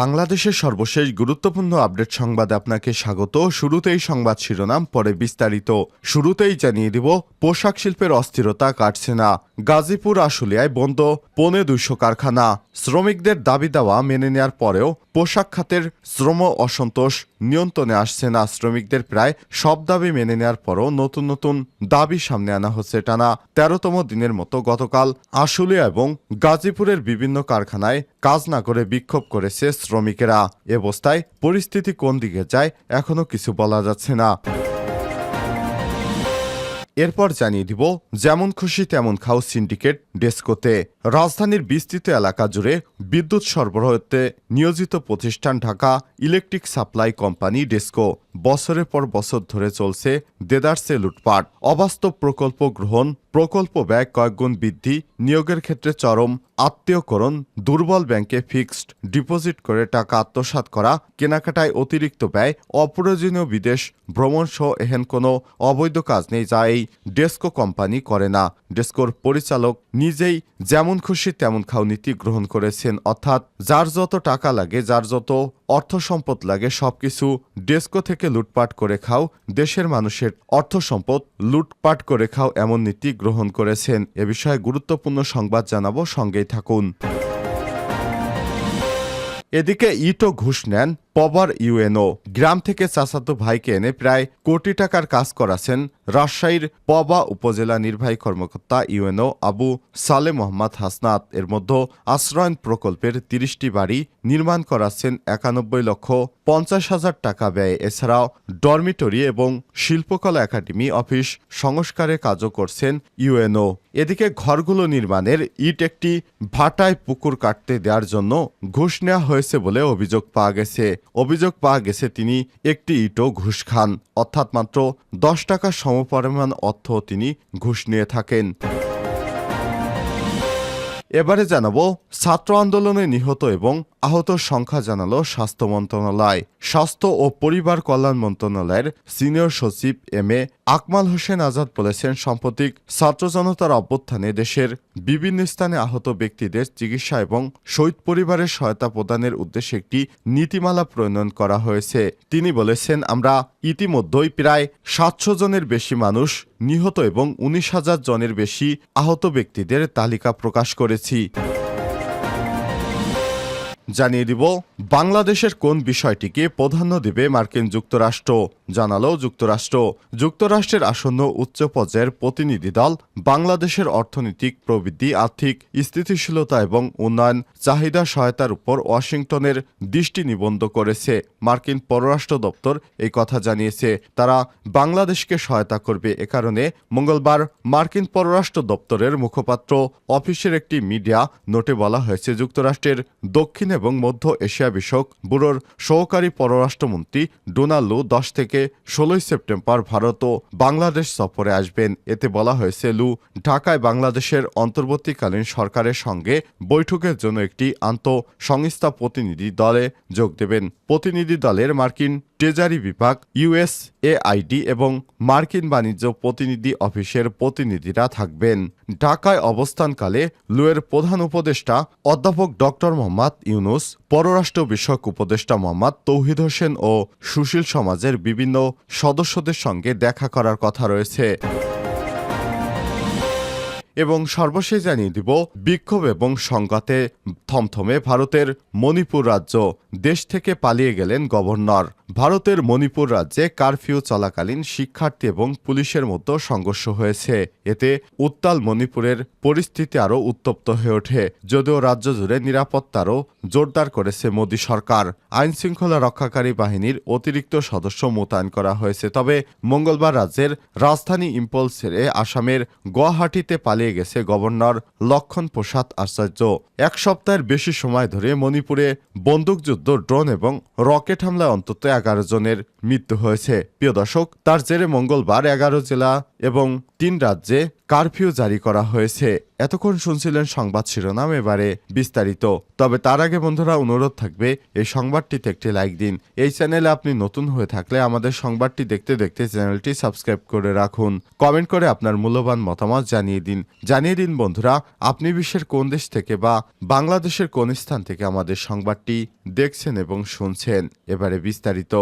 বাংলাদেশের সর্বশেষ গুরুত্বপূর্ণ আপডেট সংবাদে আপনাকে স্বাগত। শুরুতেই সংবাদ শিরোনাম, পরে বিস্তারিত। শুরুতেই জানিয়ে দিব, পোশাক শিল্পের অস্থিরতা কাটছে না। গাজীপুর, আশুলিয়ায় বন্ধ, পৌনে দুইশো কারখানা। শ্রমিকদের দাবি দেওয়া মেনে নেয়ার পরেও পোশাক খাতের শ্রম অসন্তোষ নিয়ন্ত্রণে আসছে না। শ্রমিকদের প্রায় সব দাবি মেনে নেয়ার পরও নতুন নতুন দাবি সামনে আনা হচ্ছে টানা তেরোতম দিনের মতো গতকাল আশুলিয়া এবং গাজীপুরের বিভিন্ন কারখানায় কাজ না করে বিক্ষোভ করেছে শ্রমিকেরা। এ অবস্থায় পরিস্থিতি কোন দিকে যায় এখনও কিছু বলা যাচ্ছে না। এরপর জানিয়ে দিব, যেমন খুশি তেমন খাও সিন্ডিকেট ডেস্কোতে। রাজধানীর বিস্তৃত এলাকা জুড়ে বিদ্যুৎ সরবরাহতে নিয়োজিত প্রতিষ্ঠান Dhaka electric supply company DESCO. বছরের পর বছর ধরে চলছে দেদারসে লুটপাট। অবাস্তব প্রকল্প গ্রহণ, প্রকল্প ব্যয় কয়েকগুণ বৃদ্ধি, নিয়োগের ক্ষেত্রে চরম আত্মীয়করণ, দুর্বল ব্যাংকে ফিক্সড ডিপোজিট করে টাকা আত্মসাৎ করা, কেনাকাটায় অতিরিক্ত ব্যয়, অপ্রয়োজনীয় বিদেশ ভ্রমণ সহ এহেন কোনো অবৈধ কাজ নেই যা এই ডেস্কো কোম্পানি করে না। ডেস্কোর পরিচালক নিজেই যেমন খুশি, তেমন খাও। নীতি গ্রহণ করেছেন। অর্থাৎ যার যত টাকা লাগে, যার যত অর্থ সম্পদ লাগে, সবকিছু ডেস্কো থেকে লুটপাট করে খাও। দেশের মানুষের অর্থ সম্পদ লুটপাট করে খাও এমন নীতি গ্রহণ করেছেন। এ বিষয়ে গুরুত্বপূর্ণ সংবাদ জানাব। সঙ্গেই থাকুন। এদিকে ইটো ঘুষ নেন। পবার ইউএনও গ্রাম থেকে চাচাতো ভাইকে এনে প্রায় কোটি টাকার কাজ করাছেন রাজশাহীর পবা উপজেলা নির্বাহী কর্মকর্তা ইউএনও আবু সালে মোহাম্মদ হাসনাত। এর মধ্যে আশ্রয়ন প্রকল্পের তিরিশটি বাড়ি নির্মাণ করাচ্ছেন একানব্বই লক্ষ পঞ্চাশ হাজার টাকা ব্যয়। এছাড়াও ডরমিটরি এবং শিল্পকলা একাডেমি অফিস সংস্কারে কাজও করছেন ইউএনও। এদিকে ঘরগুলো নির্মাণের ইট একটি ভাটায় পুকুর কাটতে দেওয়ার জন্য ঘুষ নেওয়া হয়েছে বলে অভিযোগ পাওয়া গেছে। অভিযোগ পাওয়া গেছে, তিনি একটি ইটও ঘুষ খান। অর্থাৎ মাত্র দশ টাকার সমপরিমাণ অর্থ তিনি ঘুষ নিয়ে থাকেন। এবারে জানাব, ছাত্র আন্দোলনে নিহত এবং আহত সংখ্যা জানালো স্বাস্থ্য মন্ত্রণালয়। স্বাস্থ্য ও পরিবার কল্যাণ মন্ত্রণালয়ের সিনিয়র সচিব এম এ আকমাল হোসেন আজাদ বলেছেন, সাম্প্রতিক ছাত্র জনতার অভ্যুত্থানে দেশের বিভিন্ন স্থানে আহত ব্যক্তিদের চিকিৎসা এবং শহীদ পরিবারের সহায়তা প্রদানের উদ্দেশ্যে একটি নীতিমালা প্রণয়ন করা হয়েছে। তিনি বলেছেন, আমরা ইতিমধ্যেই প্রায় সাতশো জনের বেশি মানুষ নিহত এবং উনিশ হাজার জনের বেশি আহত ব্যক্তিদের তালিকা প্রকাশ করেছি। জানিয়ে দিব, বাংলাদেশের কোন বিষয়টিকে প্রাধান্য দেবে মার্কিন যুক্তরাষ্ট্র? জানালো যুক্তরাষ্ট্র। যুক্তরাষ্ট্রের আসন্ন উচ্চ পর্যায়ের প্রতিনিধি দল বাংলাদেশের অর্থনৈতিক প্রবৃদ্ধি, আর্থিক স্থিতিশীলতা এবং উন্নয়ন, চাহিদা সহায়তার উপর ওয়াশিংটনের দৃষ্টি নিবন্ধ করেছে। মার্কিন পররাষ্ট্র দপ্তর এই কথা জানিয়েছে। তারা বাংলাদেশকে সহায়তা করবে এ কারণে মঙ্গলবার মার্কিন পররাষ্ট্র দপ্তরের মুখপাত্র অফিসের একটি মিডিয়া নোটে বলা হয়েছে, যুক্তরাষ্ট্রের দক্ষিণ এবং মধ্য এশিয়া বিষয়ক ব্যুরোর সহকারী পররাষ্ট্রমন্ত্রী ডোনাল্ড লু দশ থেকে ষোলোই সেপ্টেম্বর ভারত ও বাংলাদেশ সফরে আসবেন। এতে বলা হয়েছে, লু ঢাকায় বাংলাদেশের অন্তর্বর্তীকালীন সরকারের সঙ্গে বৈঠকের জন্য একটি আন্ত সংস্থা প্রতিনিধি দলে যোগ দেবেন। প্রতিনিধি দলের মার্কিন ট্রেজারি বিভাগ ইউএসএআইডি এবং মার্কিন বাণিজ্য প্রতিনিধি অফিসের প্রতিনিধিরা থাকবেন। ঢাকায় অবস্থানকালে লুয়ের প্রধান উপদেষ্টা অধ্যাপক ডক্টর মোহাম্মদ ইউনুস, পররাষ্ট্র বিষয়ক উপদেষ্টা মোহাম্মদ তৌহিদ হোসেন ও সুশীল সমাজের বিভিন্ন সদস্যদের সঙ্গে দেখা করার কথা রয়েছে। এবং সর্বশেষ জানিয়ে দিব, বিক্ষোভ এবং সংঘাতে থমথমে ভারতের মণিপুর রাজ্য দেশ থেকে পালিয়ে গেলেন গভর্নর। ভারতের মণিপুর রাজ্যে কারফিউ চলাকালীন শিক্ষার্থী এবং পুলিশের মধ্যে সংঘর্ষ হয়েছে। এতে উত্তাল মণিপুরের পরিস্থিতি আরও উত্তপ্ত হয়ে ওঠে, যদিও রাজ্য জুড়ে নিরাপত্তারও জোরদার করেছে মোদী সরকার। আইন শৃঙ্খলা রক্ষাকারী বাহিনীর অতিরিক্ত সদস্য মোতায়েন করা হয়েছে। তবে মঙ্গলবার রাজ্যের রাজধানী ইম্পল ছেড়ে আসামের গুয়াহাটিতে পালিয়ে গেছে গভর্নর লক্ষণ প্রসাদ আচার্য। এক সপ্তাহের বেশি সময় ধরে মণিপুরে বন্দুকযুদ্ধ, ড্রোন এবং রকেট হামলায় অন্তত এগারো জনের মৃত্যু হয়েছে। প্রিয় দর্শক, তার জেরে মঙ্গলবার এগারো জেলা এবং তিন রাজ্যে কারফিউ জারি করা হয়েছে। এতক্ষণ শুনছিলেন সংবাদ শিরোনাম, এবারে বিস্তারিত। তবে তার আগে বন্ধুরা, অনুরোধ থাকবে, এই সংবাদটিতে একটি লাইক দিন। এই চ্যানেলে আপনি নতুন হয়ে থাকলে আমাদের সংবাদটি দেখতে দেখতে চ্যানেলটি সাবস্ক্রাইব করে রাখুন। কমেন্ট করে আপনার মূল্যবান মতামত জানিয়ে দিন। জানিয়ে দিন বন্ধুরা, আপনি বিশ্বের কোন দেশ থেকে বা বাংলাদেশের কোন স্থান থেকে আমাদের সংবাদটি দেখছেন এবং শুনছেন, এবারে বিস্তারিত।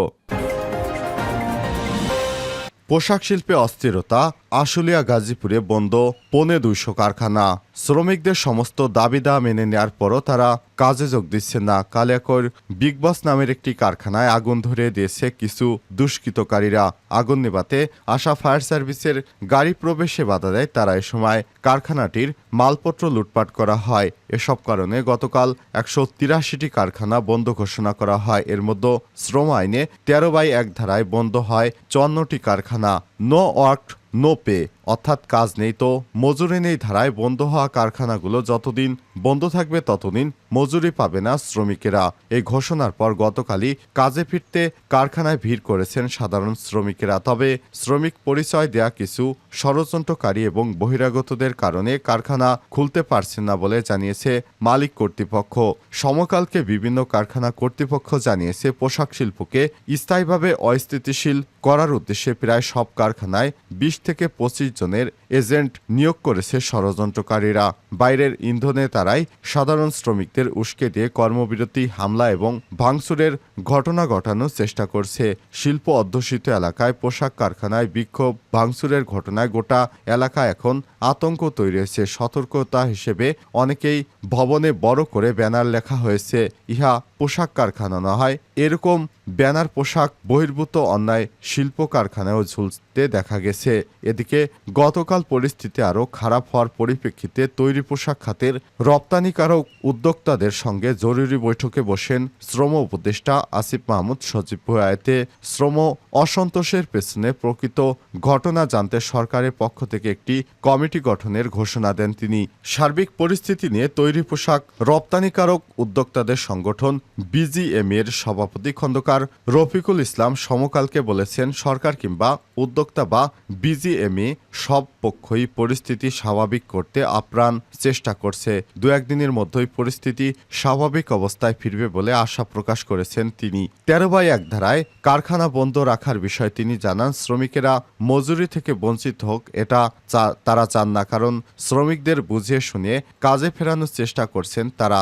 পোশাক শিল্পে অস্থিরতা আশুলিয়া, গাজীপুরে বন্ধ পৌনে দুইশো কারখানা। শ্রমিকদের সমস্ত দাবিদা মেনে নেয়ার পরও তারা কাজে যোগ দিচ্ছে না। কালিয়াকৈর বিগ বস নামের একটি কারখানায় আগুন ধরে দিয়েছে কিছু দুষ্কৃতকারীরা। আগুন নেভাতে আসা ফায়ার সার্ভিসের গাড়ি প্রবেশে বাধা দেয় তারা। এ সময় কারখানাটির মালপত্র লুটপাট করা হয়। এসব কারণে গতকাল একশো তিরাশিটি কারখানা বন্ধ ঘোষণা করা হয়। এর মধ্যে শ্রম আইনে তেরো বাই এক ধারায় বন্ধ হয় চুয়ান্নটি কারখানা। নো ওয়ার্ক নো পে অর্থাৎ কাজ নেই তো, মজুরি নেই, ধারায় বন্ধ হওয়া কারখানাগুলো যতদিন বন্ধ থাকবে ততদিন মজুরি পাবে না শ্রমিকেরা। এই ঘোষণার পর গতকালই কাজে ফিরতে কারখানায় ভিড় করেছেন সাধারণ শ্রমিকেরা। তবে শ্রমিক পরিচয় দেয়া কিছু ষড়যন্ত্রকারী এবং বহিরাগতদের কারণে কারখানা খুলতে পারছে না বলে জানিয়েছে মালিক কর্তৃপক্ষ। সমকালকে বিভিন্ন কারখানা কর্তৃপক্ষ জানিয়েছে পোশাক শিল্পকে স্থায়ীভাবে অস্থিতিশীল করার উদ্দেশ্যে প্রায় সব কারখানায় বিশ থেকে পঁচিশ জনের এজেন্ট নিয়োগ করেছে ষড়যন্ত্রকারীরা। বাইরের ইন্ধনে তারাই সাধারণ শ্রমিকদের উস্কে দিয়ে কর্মবিরতি, হামলা এবং ভাঙচুরের ঘটনা ঘটানোর চেষ্টা করছে। শিল্প অধ্যুষিত এলাকায় পোশাক কারখানায় বিক্ষোভ, ভাঙচুরের ঘটনায় গোটা এলাকা এখন আতঙ্ক তৈরি হয়েছে। সতর্কতা হিসেবে অনেকেই ভবনে বড় করে ব্যানার লেখা হয়েছে। ইহা পোশাক কারখানা না হয় এরকম ব্যানার পোশাক বহির্ভূত অন্যায় শিল্প কারখানায়ও ঝুলতে দেখা গেছে। এদিকে গতকাল পরিস্থিতি আরও খারাপ হওয়ার পরিপ্রেক্ষিতে তৈরি পোশাক খাতের রপ্তানিকারক উদ্যোক্তাদের সঙ্গে জরুরি বৈঠকে বসেন শ্রম উপদেষ্টা আসিফ মাহমুদ সজীব ভুয়াতে শ্রম অসন্তোষের পেছনে প্রকৃত ঘটনা জানতে সরকারের পক্ষ থেকে একটি কমিটি গঠনের ঘোষণা দেন তিনি। সার্বিক পরিস্থিতি নিয়ে তৈরি পোশাক রপ্তানিকারক উদ্যোক্তাদের সংগঠন বিজিএম এর সভাপতি খন্দকার রফিকুল ইসলাম সমকালকে বলেছেন, সরকার কিংবা উদ্যোক্তা বা বিজিএমএ সব পক্ষই পরিস্থিতি স্বাভাবিক করতে আপ্রাণ চেষ্টা করছে। দু একদিনের মধ্যেই পরিস্থিতি স্বাভাবিক অবস্থায় ফিরবে বলে আশা প্রকাশ করেছেন তিনি। তেরো বাই এক ধারায় কারখানা বন্ধ রাখার বিষয়ে তিনি জানান, শ্রমিকেরা মজুরি থেকে বঞ্চিত হোক, এটা তারা চান না। কারণ শ্রমিকদের বুঝিয়ে শুনিয়ে কাজে ফেরানোর চেষ্টা করছেন তারা।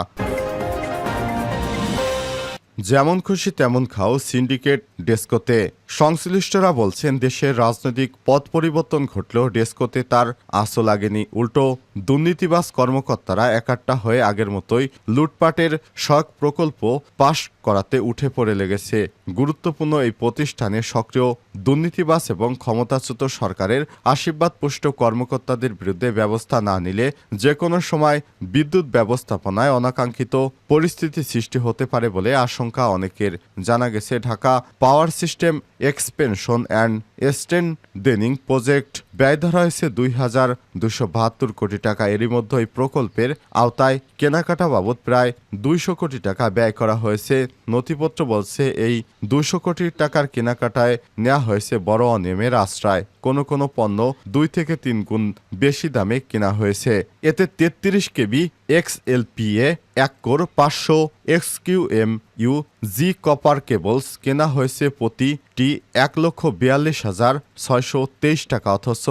যেমন খুশি তেমন খাও সিন্ডিকেট ডেস্কোতে। সংশ্লিষ্টরা বলছেন দেশের রাজনৈতিক পথ পরিবর্তন ঘটলেও ডেস্কোতে তার আশো লাগেনি উল্টো দুর্নীতিবাস কর্মকর্তারা একাট্টা হয়ে আগের মতোই লুটপাটের শখ প্রকল্প পাশ করাতে উঠে পড়ে লেগেছে। গুরুত্বপূর্ণ এই প্রতিষ্ঠানে সক্রিয় দুর্নীতিবাস এবং ক্ষমতাচ্যুত সরকারের আশীর্বাদ পুষ্ট কর্মকর্তাদের বিরুদ্ধে ব্যবস্থা না নিলে যে কোনো সময় বিদ্যুৎ ব্যবস্থাপনায় অনাকাঙ্ক্ষিত পরিস্থিতি সৃষ্টি হতে পারে বলে আশঙ্কা অনেকের। জানা গেছে, Dhaka power system expansion and er and extending project ব্যয় ধরা হয়েছে দুই হাজার দুশো বাহাত্তর কোটি টাকা। এরই মধ্যে এই প্রকল্পের আওতায় কেনাকাটা বাবদ প্রায় দুইশো কোটি টাকা ব্যয় করা হয়েছে। নথিপত্র বলছে, এই দুশো কোটি টাকার কেনাকাটায় নেওয়া হয়েছে বড় অনিয়মের আশ্রয়। কোনো কোনো পণ্য দুই থেকে তিন গুণ বেশি দামে কেনা হয়েছে। এতে তেত্রিশ কেবি এক্স এল পি এ, এক কোর পাঁচশো X Q M U G copper cables কেনা হয়েছে প্রতিটি এক লক্ষ বিয়াল্লিশ হাজার ছয়শো তেইশ টাকা, অথচ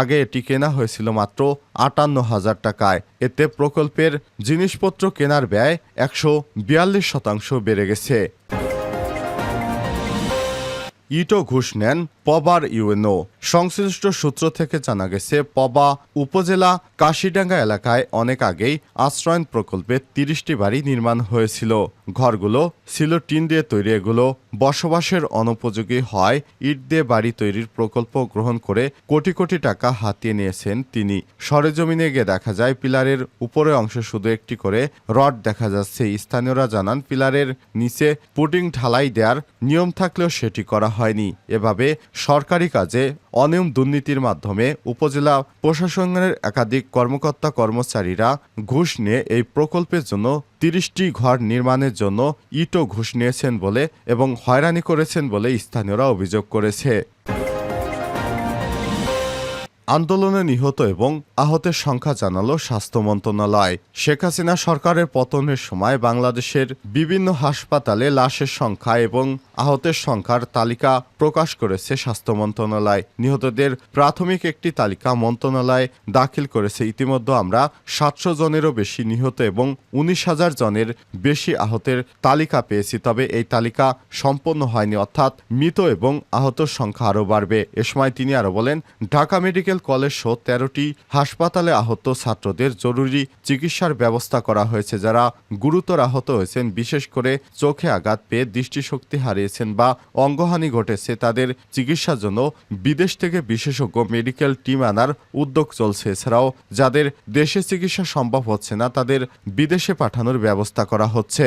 আগে এটি কেনা হয়েছিল মাত্র আটান্ন হাজার টাকায়। এতে প্রকল্পের জিনিসপত্র কেনার ব্যয় একশো বিয়াল্লিশ শতাংশ বেড়ে গেছে। ইটো ঘুষ নেন পবার ইউএনও। সংশ্লিষ্ট সূত্র থেকে জানা গেছে, পবা উপজেলা কাশিডাঙ্গা এলাকায় অনেক আগেই আশ্রয়ন প্রকল্পে তিরিশটি বাড়ি নির্মাণ হয়েছিল। ঘরগুলো ছিল টিন দিয়ে তৈরি, এগুলো বসবাসের অনুপযোগী হয়, ইট দিয়ে বাড়ি তৈরির প্রকল্প গ্রহণ করে কোটি কোটি টাকা হাতিয়ে নিয়েছেন তিনি। সরেজমিনে গিয়ে দেখা যায়, পিলারের উপরে অংশে শুধু একটি করে রড দেখা যাচ্ছে। স্থানীয়রা জানান, পিলারের নিচে পুটিং ঢালাই দেওয়ার নিয়ম থাকলেও সেটি করা হয়নি। এভাবে সরকারি কাজে অনিয়ম দুর্নীতির মাধ্যমে উপজেলা প্রশাসনের একাধিক কর্মকর্তা কর্মচারীরা ঘুষ নিয়ে এই প্রকল্পের জন্য তিরিশটি ঘর নির্মাণের জন্য ইটও ঘুষ নিয়েছেন বলে এবং হয়রানি করেছেন বলে স্থানীয়রা অভিযোগ করেছে। আন্দোলনে নিহত এবং আহতের সংখ্যা জানালো স্বাস্থ্য মন্ত্রণালয়। শেখ হাসিনা সরকারের পতনের সময় বাংলাদেশের বিভিন্ন হাসপাতালে লাশের সংখ্যা এবং আহতের সংখ্যার তালিকা প্রকাশ করেছে স্বাস্থ্য মন্ত্রণালয়। নিহতদের প্রাথমিক একটি তালিকা মন্ত্রণালয় দাখিল করেছে। ইতিমধ্যে আমরা সাতশো জনেরও বেশি নিহত এবং উনিশ হাজার জনের বেশি আহতের তালিকা পেয়েছি, তবে এই তালিকা সম্পন্ন হয়নি। অর্থাৎ মৃত এবং আহতর সংখ্যা আরও বাড়বে। এ সময় তিনি আরও বলেন, ঢাকা মেডিকেল কলেজ সহ তেরোটি হাসপাতালে আহত ছাত্রদের জরুরি চিকিৎসার ব্যবস্থা করা হয়েছে যারা গুরুতর আহত হয়েছেন। বিশেষ করে চোখে আঘাত পেয়ে দৃষ্টিশক্তি হারিয়েছেন বা অঙ্গহানি ঘটেছে। তাদের চিকিৎসার জন্য বিদেশ থেকে বিশেষজ্ঞ মেডিকেল টিম আনার উদ্যোগ চলছে। এছাড়াও যাদের দেশে চিকিৎসা সম্ভব হচ্ছে না, তাদের বিদেশে পাঠানোর ব্যবস্থা করা হচ্ছে।